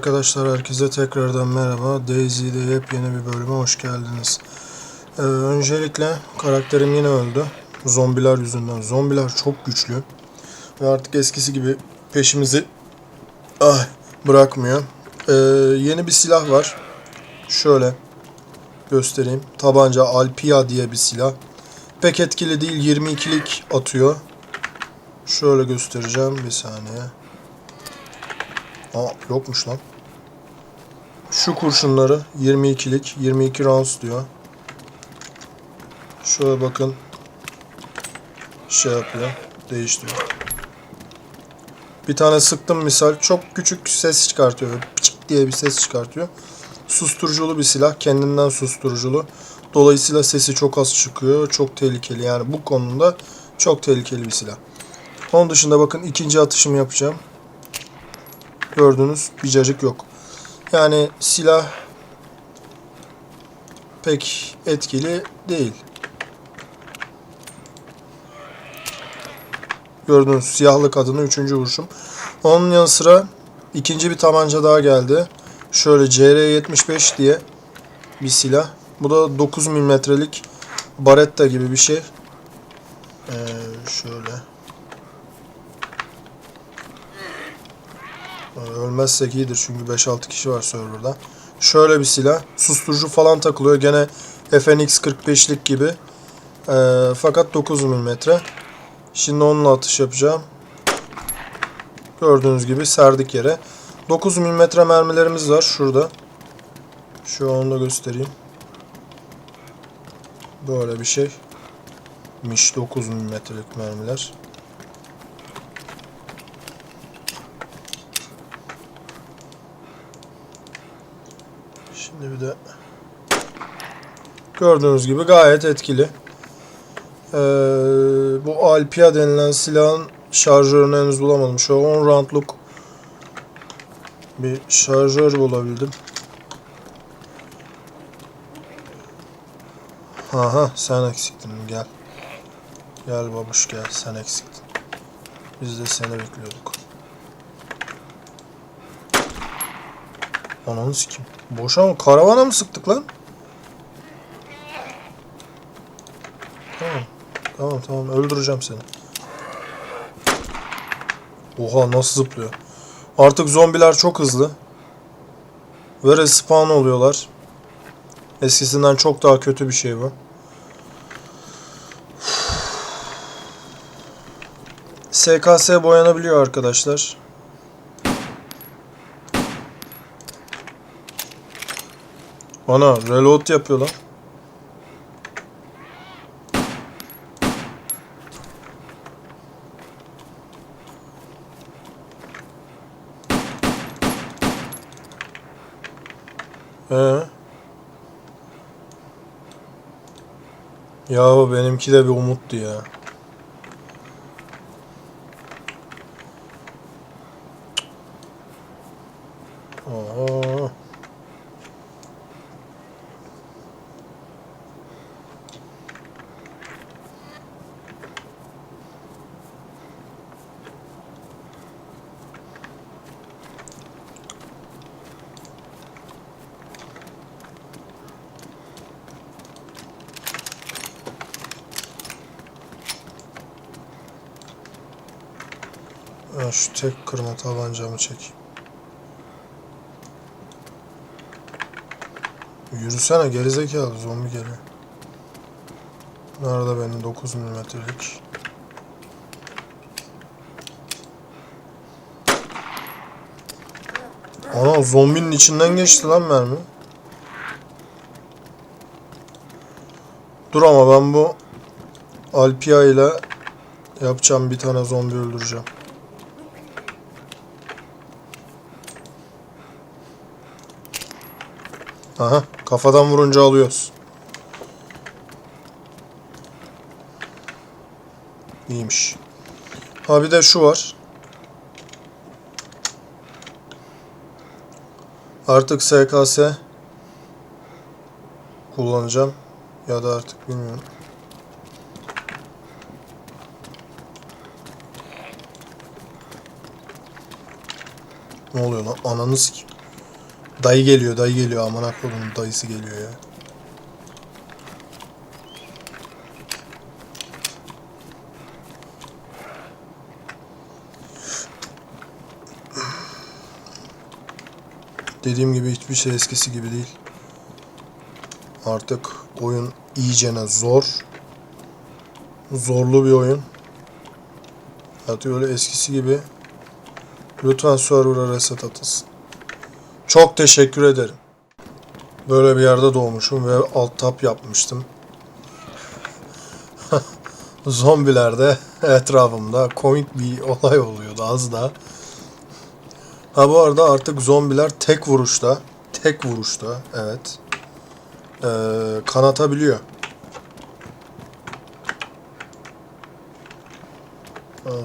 arkadaşlar, herkese tekrardan merhaba. Daisy'de yepyeni bir bölüme hoş geldiniz. Ee, öncelikle karakterim yine öldü. Zombiler yüzünden. Zombiler çok güçlü. Ve artık eskisi gibi peşimizi ah, bırakmıyor. Ee, yeni bir silah var. Şöyle göstereyim. Tabanca Alpia diye bir silah. Pek etkili değil. 22'lik atıyor. Şöyle göstereceğim bir saniye. Aa yokmuş lan. Şu kurşunları 22'lik 22 rounds diyor. Şöyle bakın. Şey yapıyor. Değiştiriyor. Bir tane sıktım misal. Çok küçük ses çıkartıyor. Pıçık diye bir ses çıkartıyor. Susturuculu bir silah. Kendinden susturuculu. Dolayısıyla sesi çok az çıkıyor. Çok tehlikeli. Yani bu konuda çok tehlikeli bir silah. Onun dışında bakın ikinci atışımı yapacağım. Gördünüz bir cacık yok. Yani silah pek etkili değil. Gördüğünüz siyahlı kadını üçüncü vuruşum. Onun yanı sıra ikinci bir tabanca daha geldi. Şöyle CR75 diye bir silah. Bu da 9 milimetrelik Baretta gibi bir şey. Ee, şöyle. Ölmezsek iyidir çünkü 5-6 kişi var serverda. Şöyle bir silah. Susturucu falan takılıyor. Gene FNX 45'lik gibi. Ee, fakat 9 mm. Şimdi onunla atış yapacağım. Gördüğünüz gibi serdik yere. 9 mm mermilerimiz var şurada. Şu onu da göstereyim. Böyle bir şey. Miş 9 mm'lik mermiler. Şimdi bir de gördüğünüz gibi gayet etkili. Ee, bu Alpia denilen silahın şarjörünü henüz bulamadım. Şu 10 roundluk bir şarjör bulabildim. Aha sen eksiktin gel. Gel babuş gel sen eksiktin. Biz de seni bekliyorduk. Ananı sikim. Boşa mı? Karavana mı sıktık lan? Tamam. Tamam tamam öldüreceğim seni. Oha nasıl zıplıyor. Artık zombiler çok hızlı. Ve respawn oluyorlar. Eskisinden çok daha kötü bir şey bu. SKS boyanabiliyor arkadaşlar. Ana reload yapıyor lan. Ee? Yahu benimki de bir umuttu ya. Oho. Ben şu tek kırma tabancamı çekeyim. Yürüsene gerizekalı zombi geliyor. Nerede benim 9 milimetrelik? Ana zombinin içinden geçti lan mermi. Dur ama ben bu Alpia ile yapacağım bir tane zombi öldüreceğim. Aha kafadan vurunca alıyoruz. İyiymiş. Ha bir de şu var. Artık SKS kullanacağım. Ya da artık bilmiyorum. Ne oluyor lan? Ananı sikeyim. Dayı geliyor, dayı geliyor. Aman kodumun dayısı geliyor ya. Dediğim gibi hiçbir şey eskisi gibi değil. Artık oyun iyicene zor. Zorlu bir oyun. Artık öyle eskisi gibi. Lütfen server'a reset atılsın. Çok teşekkür ederim. Böyle bir yerde doğmuşum ve alt tap yapmıştım. Zombiler de etrafımda komik bir olay oluyordu az daha. Ha bu arada artık zombiler tek vuruşta, tek vuruşta evet ee, kanatabiliyor.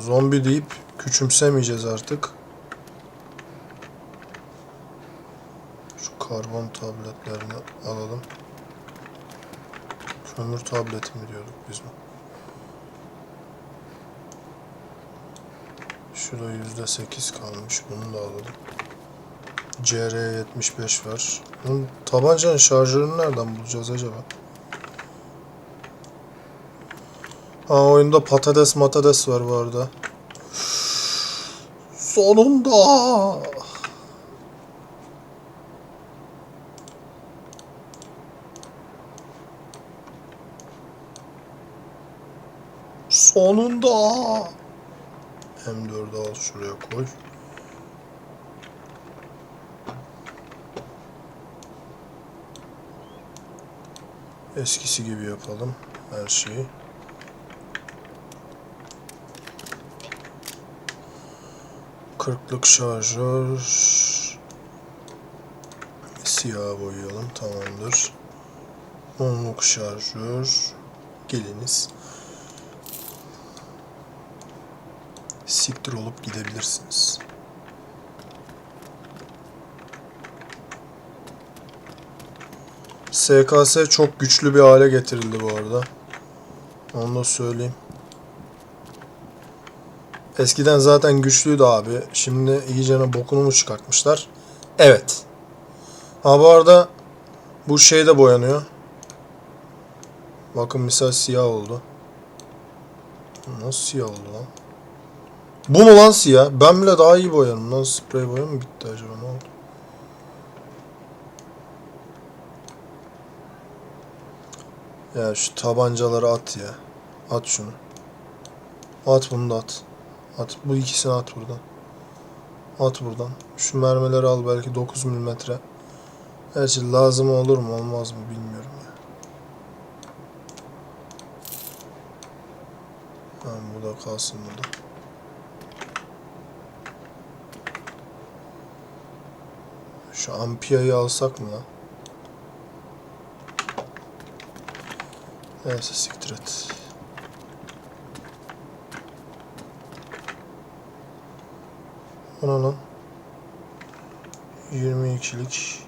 Zombi deyip küçümsemeyeceğiz artık. Karbon tabletlerini alalım. Kömür tableti mi diyorduk biz mi? Şurada yüzde sekiz kalmış. Bunu da alalım. CR75 var. Bunun tabancanın şarjörünü nereden bulacağız acaba? Ha oyunda patates matates var bu arada. Sonunda. Sonunda. M4'ü al şuraya koy. Eskisi gibi yapalım her şeyi. Kırklık şarjör. Siyah boyayalım tamamdır. Onluk şarjör. Geliniz. Siktir olup gidebilirsiniz. SKS çok güçlü bir hale getirildi bu arada. Onu da söyleyeyim. Eskiden zaten güçlüydü abi. Şimdi iyicene bokunu mu çıkartmışlar? Evet. Ha bu arada bu şey de boyanıyor. Bakın misal siyah oldu. Nasıl siyah oldu lan? Bu mu lan siyah? Ben bile daha iyi boyarım lan. Sprey boya mı bitti acaba ne oldu? Ya şu tabancaları at ya. At şunu. At bunu da at. At. Bu ikisini at buradan. At buradan. Şu mermileri al belki 9 milimetre. Gerçi lazım olur mu olmaz mı bilmiyorum ya. Tamam bu da kalsın burada. Şu ampiyayı alsak mı lan? Neyse siktir et. Ona lan. 22'lik.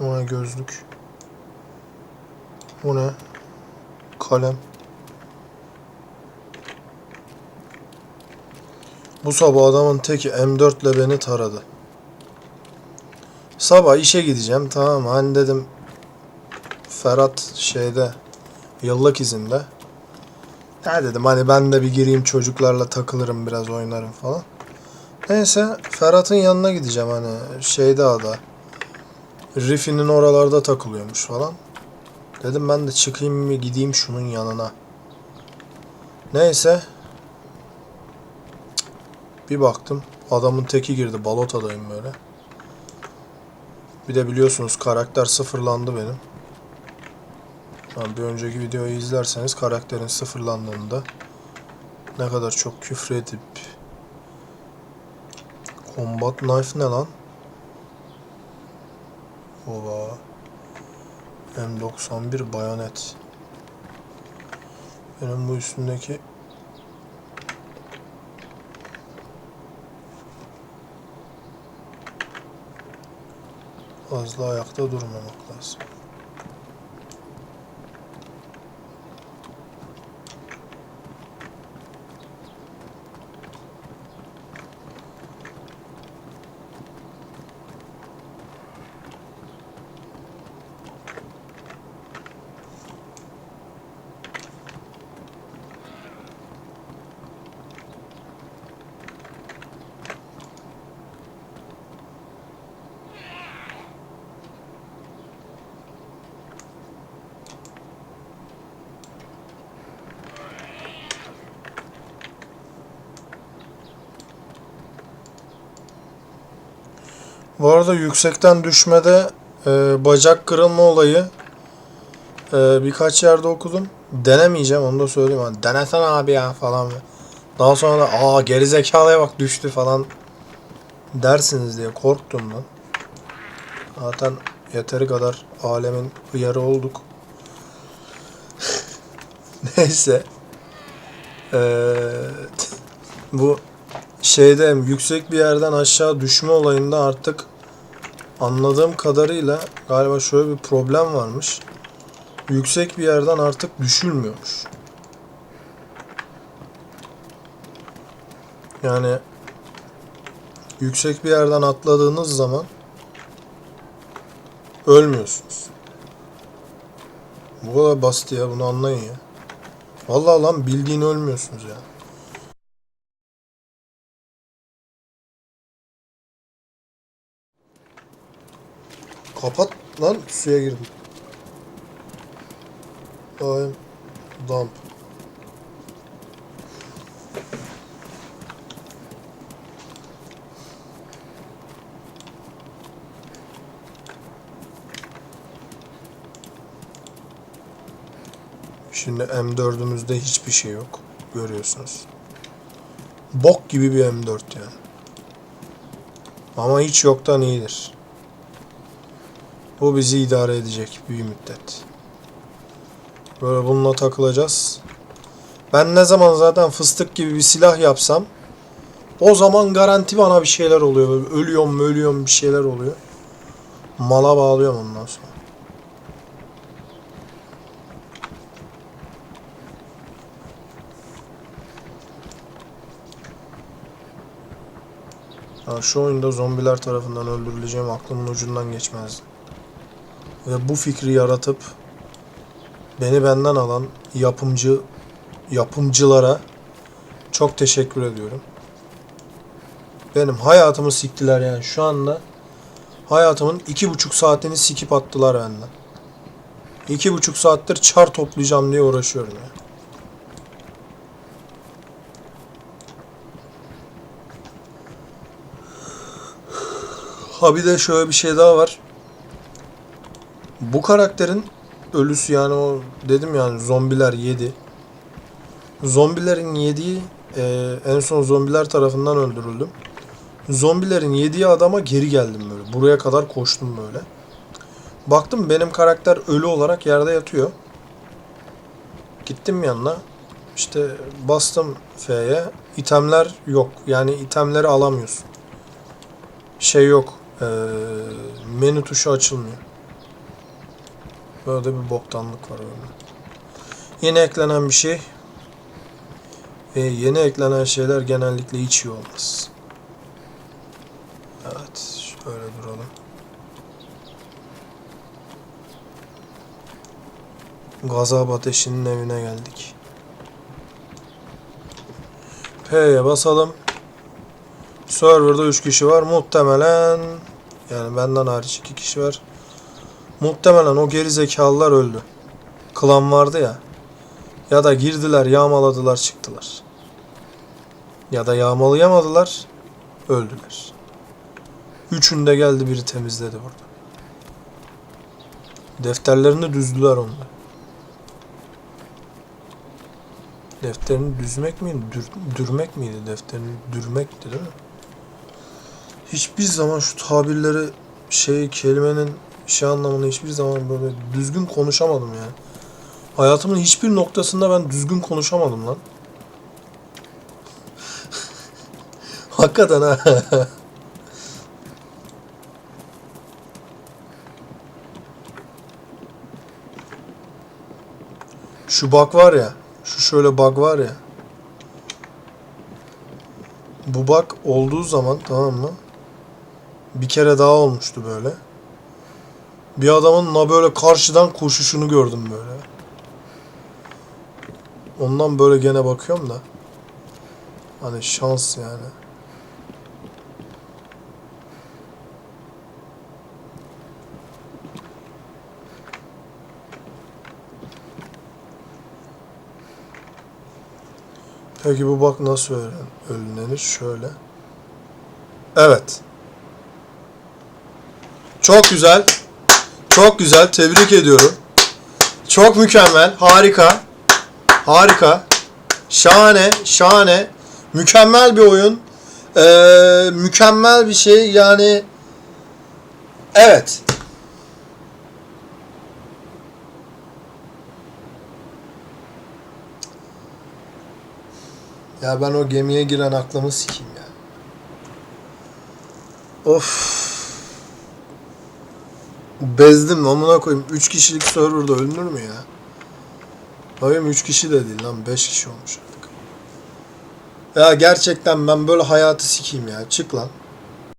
Ona gözlük. Bu ne? Kalem. Bu sabah adamın teki M4 ile beni taradı. Sabah işe gideceğim tamam? Hani dedim Ferhat şeyde yıllık izinde. Ya dedim hani ben de bir gireyim çocuklarla takılırım biraz oynarım falan. Neyse Ferhat'ın yanına gideceğim hani şeyde ada. Riffi'nin oralarda takılıyormuş falan. Dedim ben de çıkayım mı gideyim şunun yanına. Neyse. Bir baktım adamın teki girdi balotadayım böyle. Bir de biliyorsunuz karakter sıfırlandı benim. Yani bir önceki videoyu izlerseniz karakterin sıfırlandığında ne kadar çok küfür edip Combat Knife ne lan? Oba. M91 bayonet. Benim bu üstündeki fazla ayakta durmamak lazım. Bu arada yüksekten düşmede e, bacak kırılma olayı e, birkaç yerde okudum. Denemeyeceğim onu da söyleyeyim. Hani, Denesen abi ya falan. Daha sonra da aa gerizekalıya bak düştü falan dersiniz diye korktum lan. Zaten yeteri kadar alemin hıyarı olduk. Neyse. Ee, bu şeyde yüksek bir yerden aşağı düşme olayında artık anladığım kadarıyla galiba şöyle bir problem varmış. Yüksek bir yerden artık düşülmüyormuş. Yani yüksek bir yerden atladığınız zaman ölmüyorsunuz. Bu kadar basit ya bunu anlayın ya. Vallahi lan bildiğin ölmüyorsunuz ya. Kapat lan suya girdim. Ay dump. Şimdi M4'ümüzde hiçbir şey yok. Görüyorsunuz. Bok gibi bir M4 yani. Ama hiç yoktan iyidir. Bu bizi idare edecek bir müddet. Böyle bununla takılacağız. Ben ne zaman zaten fıstık gibi bir silah yapsam o zaman garanti bana bir şeyler oluyor. Böyle ölüyorum ölüyorum bir şeyler oluyor. Mala bağlıyorum ondan sonra. Ya şu oyunda zombiler tarafından öldürüleceğim aklımın ucundan geçmezdi. Ve bu fikri yaratıp beni benden alan yapımcı yapımcılara çok teşekkür ediyorum. Benim hayatımı siktiler yani şu anda hayatımın iki buçuk saatini sikip attılar benden. İki buçuk saattir çar toplayacağım diye uğraşıyorum ya. Ha bir de şöyle bir şey daha var. Bu karakterin ölüsü yani o dedim yani zombiler yedi. Zombilerin yediği e, en son zombiler tarafından öldürüldüm. Zombilerin yediği adama geri geldim böyle. Buraya kadar koştum böyle. Baktım benim karakter ölü olarak yerde yatıyor. Gittim yanına. İşte bastım F'ye. İtemler yok. Yani itemleri alamıyorsun. Şey yok. E, menü tuşu açılmıyor. Böyle bir boktanlık var öyle. Yeni eklenen bir şey ve yeni eklenen şeyler genellikle hiç iyi olmaz. Evet, şöyle duralım. Gazap ateşinin evine geldik. P'ye basalım. Server'da 3 kişi var. Muhtemelen yani benden hariç 2 kişi var. Muhtemelen o geri zekalılar öldü. Klan vardı ya. Ya da girdiler, yağmaladılar, çıktılar. Ya da yağmalayamadılar, öldüler. Üçünde geldi biri temizledi burada. Defterlerini düzdüler onlar. Defterini düzmek miydi? Dür, dürmek miydi? Defterini dürmekti değil mi? Hiçbir zaman şu tabirleri şey kelimenin şey anlamını hiçbir zaman böyle düzgün konuşamadım yani. Hayatımın hiçbir noktasında ben düzgün konuşamadım lan. Hakikaten ha. Şu bug var ya. Şu şöyle bug var ya. Bu bug olduğu zaman tamam mı? Bir kere daha olmuştu böyle. Bir adamın na böyle karşıdan koşuşunu gördüm böyle. Ondan böyle gene bakıyorum da. Hani şans yani. Peki bu bak nasıl öğren, önlenir? Şöyle. Evet. Çok güzel. Çok güzel. Tebrik ediyorum. Çok mükemmel. Harika. Harika. Şahane. Şahane. Mükemmel bir oyun. Ee, mükemmel bir şey. Yani evet. Ya ben o gemiye giren aklımı sikeyim ya. Of. Bezdim amına koyayım. 3 kişilik serverda ölünür mü ya? Hayır 3 kişi de değil lan 5 kişi olmuş artık. Ya gerçekten ben böyle hayatı sikeyim ya. Çık lan.